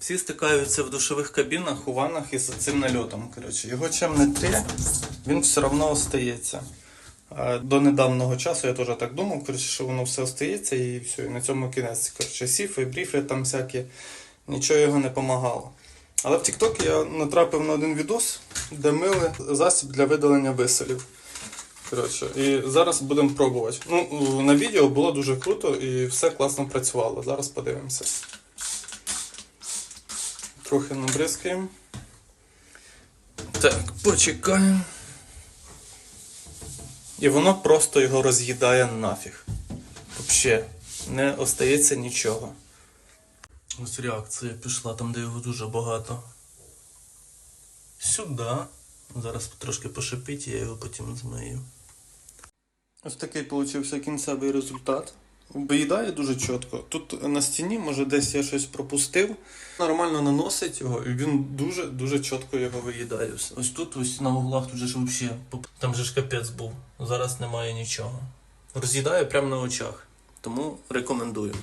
Всі стикаються в душових кабінах, у ваннах із цим нальотом. Коротше, його чим не три, він все одно остається. До недавнього часу я теж так думав, коротше, що воно все остається і все, і на цьому кінець. Коротше, сіфи, бріфи там всякі, нічого його не допомагало. Але в TikTok я натрапив на один відос, де мили засіб для видалення виселів. Коротше, і зараз будемо пробувати. Ну, на відео було дуже круто і все класно працювало. Зараз подивимося. Трохи набризкаємо. Так, почекаємо. І воно просто його роз'їдає нафіг. Взагалі, не остається нічого. Ось реакція пішла там, де його дуже багато. Сюди. Зараз трошки пошипить, я його потім змию. Ось такий получився кінцевий результат. Виїдає дуже чітко. Тут на стіні, може, десь я щось пропустив. Нормально наносить його, і він дуже-дуже чітко його виїдає. Ось тут, ось на углах, тут же ж взагалі. Там же ж капець був. Зараз немає нічого. Роз'їдає прямо на очах. Тому рекомендую.